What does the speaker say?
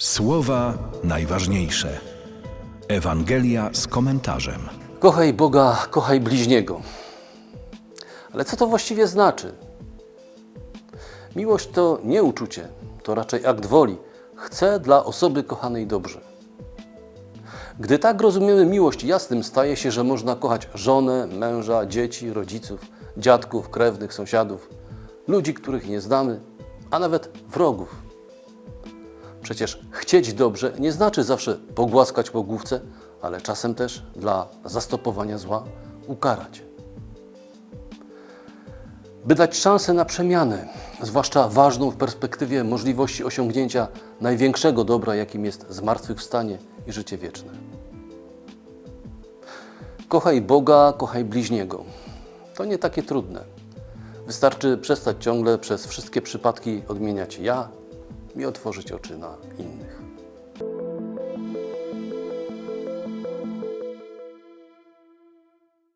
Słowa najważniejsze. Ewangelia z komentarzem. Kochaj Boga, kochaj bliźniego. Ale co to właściwie znaczy? Miłość to nie uczucie, to raczej akt woli. Chcę dla osoby kochanej dobrze. Gdy tak rozumiemy miłość, jasnym staje się, że można kochać żonę, męża, dzieci, rodziców, dziadków, krewnych, sąsiadów, ludzi, których nie znamy, a nawet wrogów. Przecież chcieć dobrze nie znaczy zawsze pogłaskać po główce, ale czasem też dla zastopowania zła ukarać. By dać szansę na przemianę, zwłaszcza ważną w perspektywie możliwości osiągnięcia największego dobra, jakim jest zmartwychwstanie i życie wieczne. Kochaj Boga, kochaj bliźniego. To nie takie trudne. Wystarczy przestać ciągle przez wszystkie przypadki odmieniać ja i otworzyć oczy na innych.